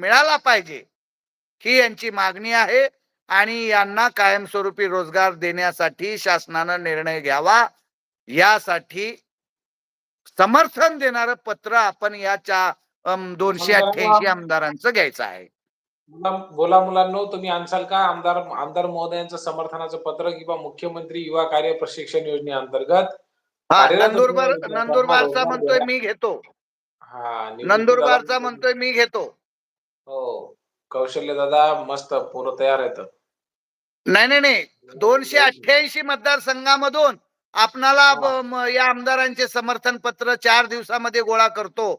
मिळाला पाहिजे ही यांची मागणी आहे आणि यांना कायमस्वरूपी रोजगार देण्यासाठी शासनानं निर्णय घ्यावा. यासाठी समर्थन देणारं पत्र आपण याच्या दोनशे अठ्ठ्याऐंशी आमदारांचं घ्यायचं आहे. बोला मुलांनो तुम्ही आणसाल का? आमदार आमदार महोदयांचं समर्थनाचं पत्र किंवा मुख्यमंत्री युवा कार्य प्रशिक्षण योजनेअंतर्गत नंदुरबार नंदुरबारचा म्हणतोय. मी घेतो. हा नंदुरबारचा म्हणतोय मी घेतो. हो. कौशल्य दादा मस्त पोरं तयार आहेत. नाही नाही नाही. दोनशे अठ्ठ्याऐंशी मतदारसंघामधून आपणाला हा. या आमदारांचे समर्थन पत्र चार दिवसामध्ये गोळा करतो.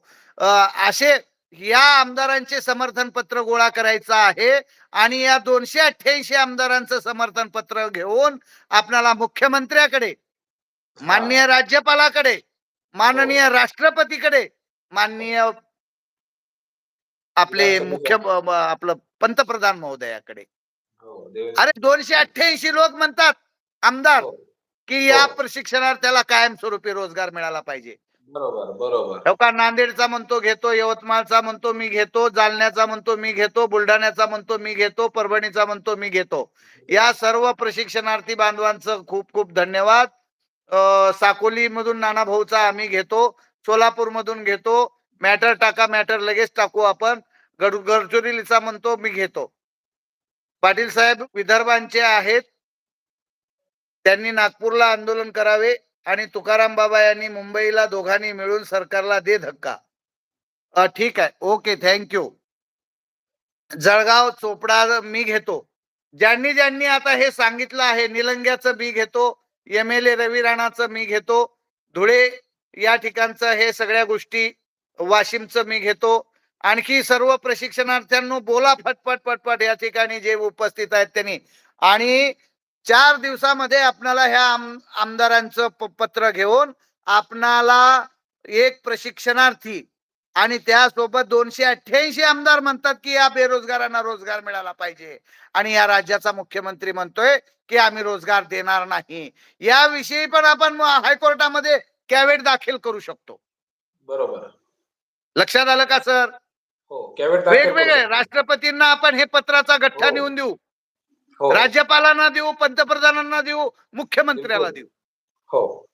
असे या आमदारांचे समर्थन पत्र गोळा करायचं आहे आणि या दोनशे अठ्ठ्याऐंशी आमदारांचं समर्थन पत्र घेऊन आपल्याला मुख्यमंत्र्याकडे माननीय राज्यपालाकडे माननीय राष्ट्रपतीकडे माननीय आपले मुख्य आपलं पंतप्रधान महोदयाकडे. हो अरे दोनशे अठ्ठ्याऐंशी लोक म्हणतात आमदार हो, की या हो. प्रशिक्षणार्थ्याला कायमस्वरूपी रोजगार मिळाला पाहिजे. बरोबर बरोबर. का? नांदेडचा म्हणतो घेतो. यवतमाळचा म्हणतो मी घेतो. जालन्याचा म्हणतो मी घेतो. बुलढाण्याचा म्हणतो मी घेतो. परभणीचा म्हणतो मी घेतो. या सर्व प्रशिक्षणार्थी बांधवांचं खूप खूप धन्यवाद. साकोली मधून नाना भाऊचा आम्ही घेतो. सोलापूर मधून घेतो. मॅटर टाका मॅटर लगेच टाकू आपण. गड गडचिरोलीचा म्हणतो मी घेतो. पाटील साहेब विदर्भांचे आहेत. त्यांनी नागपूरला आंदोलन करावे आणि तुकाराम बाबा यांनी मुंबईला दोघांनी मिळून सरकारला दे धक्का. ठीक आहे. Okay thank you Jalgaon Chopda मी घेतो. ज्यांनी ज्यांनी आता हे सांगितलं आहे निलंग्याचं मी घेतो एम एल ए रवी राणाचं मी घेतो धुळे या ठिकाणचं हे सगळ्या गोष्टी वाशिमचं मी घेतो आणखी सर्व प्रशिक्षणार्थ्यांनो बोला फटफट फटफट या ठिकाणी जे उपस्थित आहेत त्यांनी. आणि चार दिवसामध्ये आपणाला ह्या आम- आमदारांचं पत्र घेऊन आपणाला एक प्रशिक्षणार्थी आणि त्यासोबत दोनशे अठ्ठ्याऐंशी आमदार म्हणतात की या बेरोजगारांना रोजगार मिळाला पाहिजे. आणि या राज्याचा मुख्यमंत्री म्हणतोय की आम्ही रोजगार देणार नाही. याविषयी पण आपण हायकोर्टामध्ये कॅवेट दाखल करू शकतो. बरोबर. लक्षात आलं का सर? हो वेगवेगळे. राष्ट्रपतींना आपण हे पत्राचा गठ्ठा हो. नेऊन देऊ. हो. राज्यपालांना देऊ पंतप्रधानांना देऊ मुख्यमंत्र्याला देऊ. हो.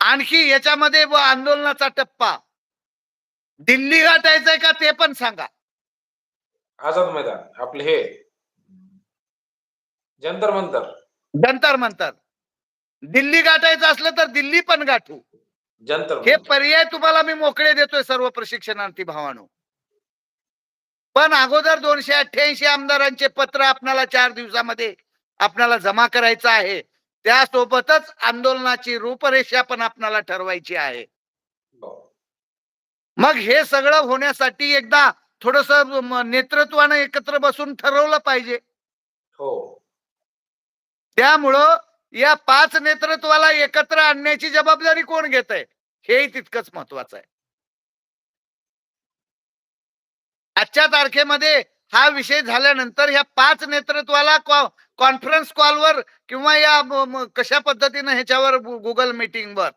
आणखी याच्यामध्ये व आंदोलनाचा टप्पा. दिल्ली गाठायचंय का ते पण सांगा. आझाद मैदान आपले हे. जंतर मंतर. जंतर म्हणतात दिल्ली गाठायचं असलं तर दिल्ली पण गाठू. जंतर हे मंतर. पर्याय तुम्हाला मी मोकळे देतोय सर्व प्रशिक्षणार्थी भावानो पण अगोदर दोनशे अठ्ठ्याऐंशी आमदारांचे पत्र आपल्याला चार दिवसामध्ये आपल्याला जमा करायचं आहे. त्यासोबतच आंदोलनाची रूपरेषा पण आपल्याला ठरवायची आहे. हो. मग हे सगळं होण्यासाठी एकदा थोडस नेतृत्वानं एकत्र बसून ठरवलं पाहिजे. हो. त्यामुळं या पाच नेतृत्वाला एकत्र आणण्याची जबाबदारी कोण घेत आहे हेही तितकंच महत्वाचं आहे. आजच्या तारखेमध्ये हा विषय झाल्यानंतर ह्या पाच नेतृत्वाला कॉन्फरन्स कॉलवर किंवा या कशा पद्धतीनं ह्याच्यावर गुगल मीटिंगवर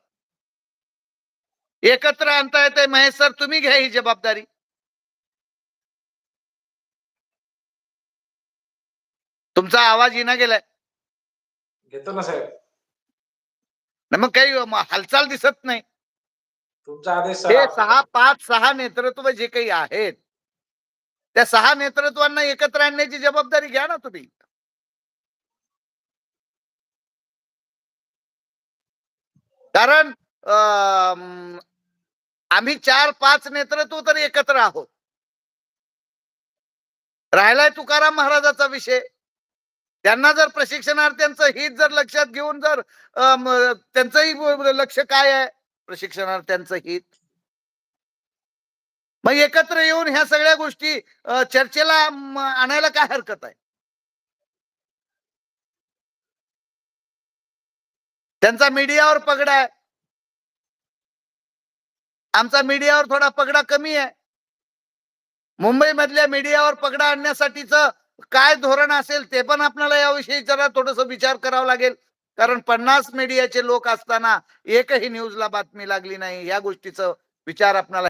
एकत्र आणता येते महेश सर तुम्ही घ्या ही जबाबदारी. तुमचा आवाज येणं गेलाय. घेतो ना साहेब. नाही मग काही हालचाल दिसत नाही. तुमचा आदेश हे सहा- पाच सहा नेतृत्व जे काही आहेत त्या सहा नेतृत्वांना एकत्र आणण्याची जबाबदारी घ्या ना तुम्ही. कारण आम्ही चार पाच नेतृत्व तर एकत्र आहोत. राहिलाय तुकाराम महाराजाचा विषय. त्यांना जर प्रशिक्षणार्थ्यांचं हित जर लक्षात घेऊन जर त्यांचंही लक्ष काय आहे? प्रशिक्षणार्थ्यांचं हित. मग एकत्र येऊन ह्या सगळ्या गोष्टी चर्चेला आणायला काय हरकत आहे? त्यांचा मीडियावर पगडा आहे. आमचा मीडियावर थोडा पगडा कमी आहे. मुंबई मधल्या मीडियावर पगडा आणण्यासाठीच काय धोरण असेल ते पण आपल्याला याविषयी जरा थोडस विचार करावा लागेल. कारण पन्नास मीडियाचे लोक असताना एकही न्यूजला बातमी लागली नाही या गोष्टीचा विचार आपल्याला